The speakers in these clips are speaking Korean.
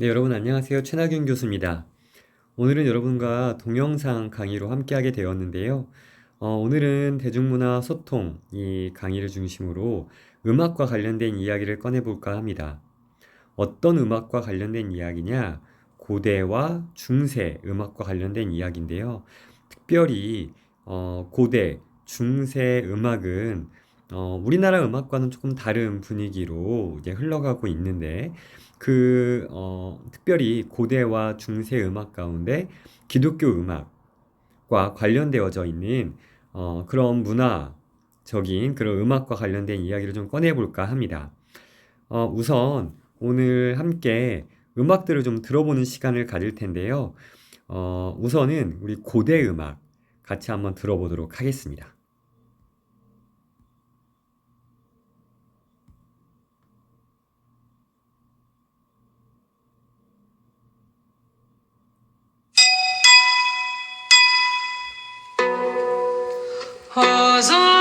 네, 여러분 안녕하세요. 최나균 교수입니다. 오늘은 여러분과 동영상 강의로 함께하게 되었는데요. 어, 오늘은 대중문화 소통 이 강의를 중심으로 음악과 관련된 이야기를 꺼내볼까 합니다. 어떤 음악과 관련된 이야기냐? 고대와 중세 음악과 관련된 이야기인데요. 특별히 어, 고대, 중세 음악은 어, 우리나라 음악과는 조금 다른 분위기로 이제 흘러가고 있는데 그 어, 특별히 고대와 중세 음악 가운데 기독교 음악과 관련되어져 있는 어, 그런 문화적인 그런 음악과 관련된 이야기를 좀 꺼내볼까 합니다. 어, 우선 오늘 함께 음악들을 좀 들어보는 시간을 가질 텐데요. 어, 우선은 우리 고대 음악 같이 한번 들어보도록 하겠습니다. repose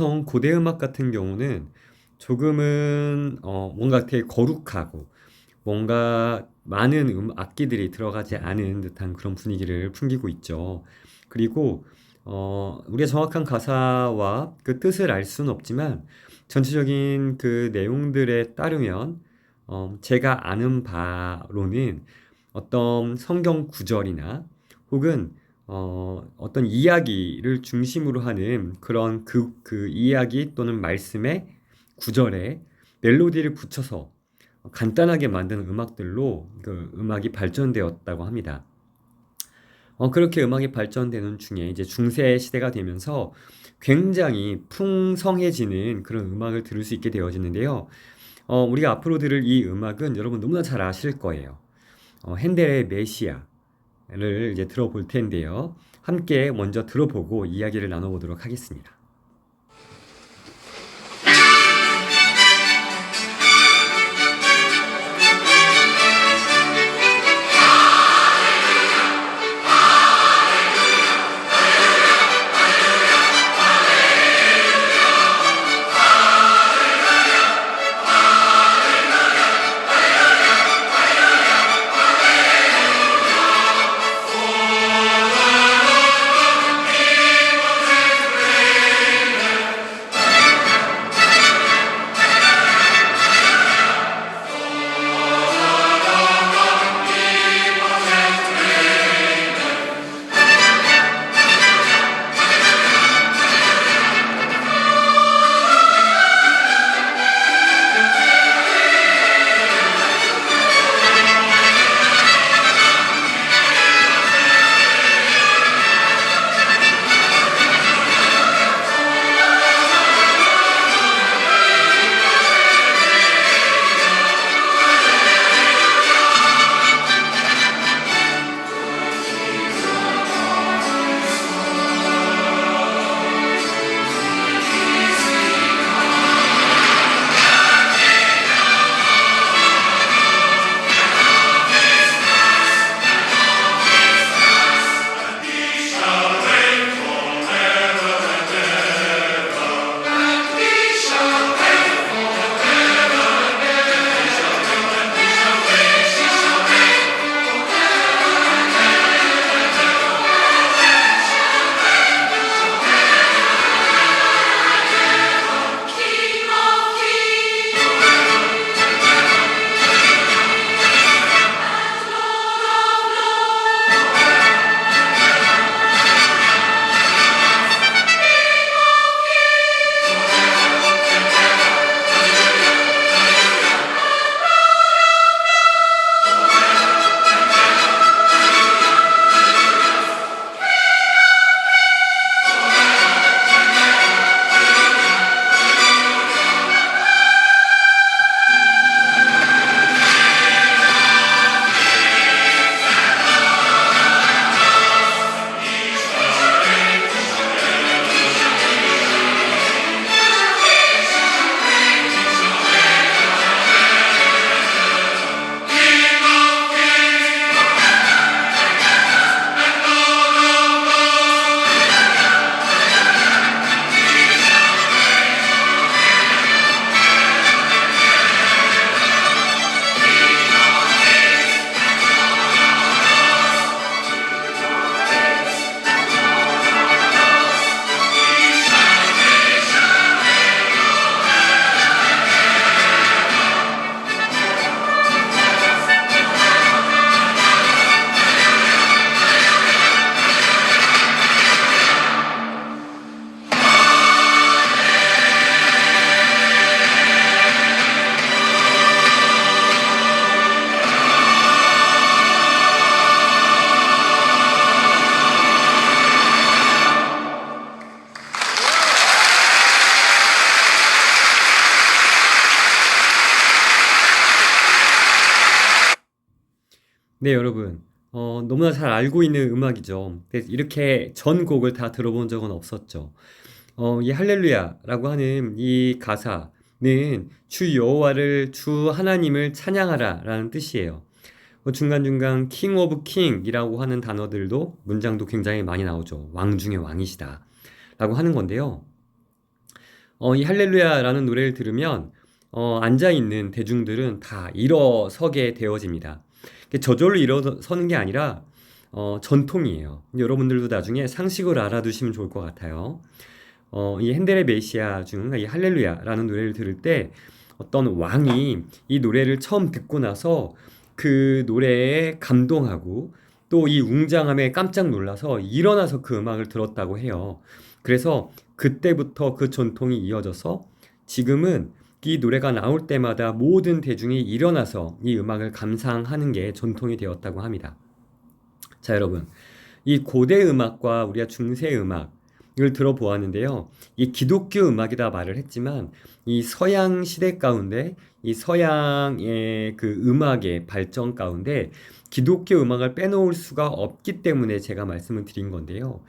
어, 우선 고대 음악 같은 경우는 조금은 어, 뭔가 되게 거룩하고 뭔가 많은 음, 악기들이 들어가지 않은 듯한 그런 분위기를 풍기고 있죠. 그리고 어, 우리가 정확한 가사와 그 뜻을 알 수는 없지만 전체적인 그 내용들에 따르면 어, 제가 아는 바로는 어떤 성경 구절이나 혹은 어, 어떤 이야기를 중심으로 하는 그런 그, 그 이야기 또는 말씀의 구절에 멜로디를 붙여서 간단하게 만든 음악들로 그 음악이 발전되었다고 합니다. 어, 그렇게 음악이 발전되는 중에 이제 중세 시대가 되면서 굉장히 풍성해지는 그런 음악을 들을 수 있게 되어지는데요. 어, 우리가 앞으로 들을 이 음악은 여러분 너무나 잘 아실 거예요. 어, 핸델의 메시아 를 이제 들어볼 텐데요. 함께 먼저 들어보고 이야기를 나눠보도록 하겠습니다. 네, 여러분. 어, 너무나 잘 알고 있는 음악이죠. 이렇게 전 곡을 다 들어본 적은 없었죠. 어, 이 할렐루야라고 하는 이 가사는 주 여호와를 주 하나님을 찬양하라라는 뜻이에요. 뭐 중간중간 king of king이라고 하는 단어들도 문장도 굉장히 많이 나오죠. 왕 중의 왕이시다. 라고 하는 건데요. 어, 이 할렐루야라는 노래를 들으면 어, 앉아 있는 대중들은 다 일어서게 되어집니다. 저절로 일어서는 게 아니라 어, 전통이에요. 여러분들도 나중에 상식으로 알아두시면 좋을 것 같아요. 어, 이 핸델의 메시아 중 이 할렐루야라는 노래를 들을 때 어떤 왕이 이 노래를 처음 듣고 나서 그 노래에 감동하고 또 이 웅장함에 깜짝 놀라서 일어나서 그 음악을 들었다고 해요. 그래서 그때부터 그 전통이 이어져서 지금은 이 노래가 나올 때마다 모든 대중이 일어나서 이 음악을 감상하는 게 전통이 되었다고 합니다. 자, 여러분. 이 고대 음악과 우리가 중세 음악을 들어보았는데요. 이 기독교 음악이다 말을 했지만 이 서양 시대 가운데 이 서양의 그 음악의 발전 가운데 기독교 음악을 빼놓을 수가 없기 때문에 제가 말씀을 드린 건데요.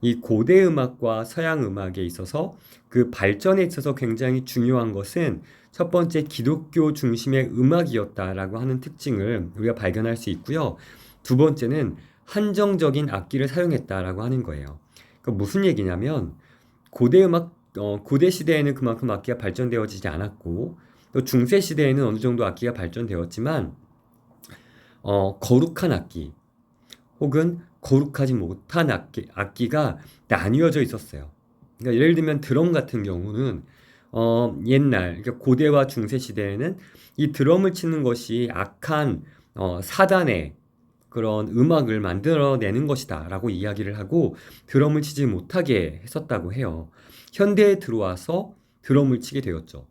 이 고대 음악과 서양 음악에 있어서 그 발전에 있어서 굉장히 중요한 것은 첫 번째 기독교 중심의 음악이었다라고 하는 특징을 우리가 발견할 수 있고요. 두 번째는 한정적인 악기를 사용했다라고 하는 거예요. 그 무슨 얘기냐면 고대 음악 어, 고대 시대에는 그만큼 악기가 발전되어지지 않았고 또 중세 시대에는 어느 정도 악기가 발전되었지만 어, 거룩한 악기 혹은 거룩하지 못한 악기, 악기가 나뉘어져 있었어요. 그러니까 예를 들면 드럼 같은 경우는 어, 옛날 그러니까 고대와 중세 시대에는 이 드럼을 치는 것이 악한 어, 사단의 그런 음악을 만들어내는 것이다라고 이야기를 하고 드럼을 치지 못하게 했었다고 해요. 현대에 들어와서 드럼을 치게 되었죠.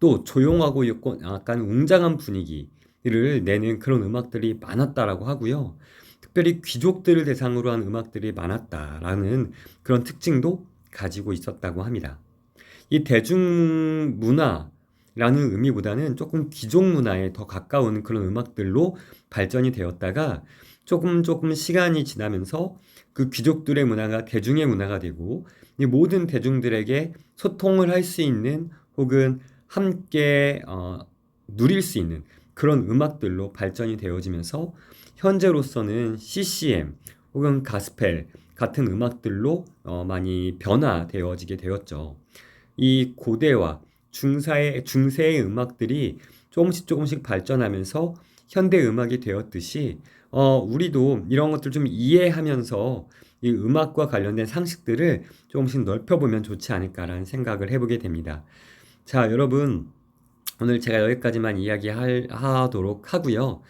또 조용하고 약간 웅장한 분위기 를 내는 그런 음악들이 많았다라고 하고요. 특별히 귀족들을 대상으로 한 음악들이 많았다라는 그런 특징도 가지고 있었다고 합니다. 이 대중문화라는 의미보다는 조금 귀족 문화에 더 가까운 그런 음악들로 발전이 되었다가 조금 조금 시간이 지나면서 그 귀족들의 문화가 대중의 문화가 되고 이 모든 대중들에게 소통을 할 수 있는 혹은 함께 어, 누릴 수 있는 그런 음악들로 발전이 되어지면서 현재로서는 CCM 혹은 가스펠 같은 음악들로 어, 많이 변화되어지게 되었죠. 이 고대와 중사의 중세의 음악들이 조금씩 조금씩 발전하면서 현대 음악이 되었듯이 어, 우리도 이런 것들 좀 이해하면서 이 음악과 관련된 상식들을 조금씩 넓혀보면 좋지 않을까라는 생각을 해보게 됩니다. 자, 여러분. 오늘 제가 여기까지만 이야기하도록 하고요.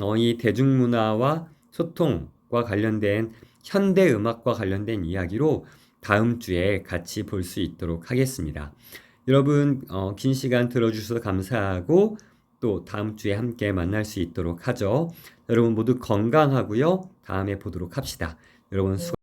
어, 이 대중문화와 소통과 관련된 현대 음악과 관련된 이야기로 다음 주에 같이 볼 수 있도록 하겠습니다. 여러분, 어, 긴 시간 들어주셔서 감사하고 또 다음 주에 함께 만날 수 있도록 하죠. 여러분 모두 건강하고요. 다음에 보도록 합시다. 여러분 수고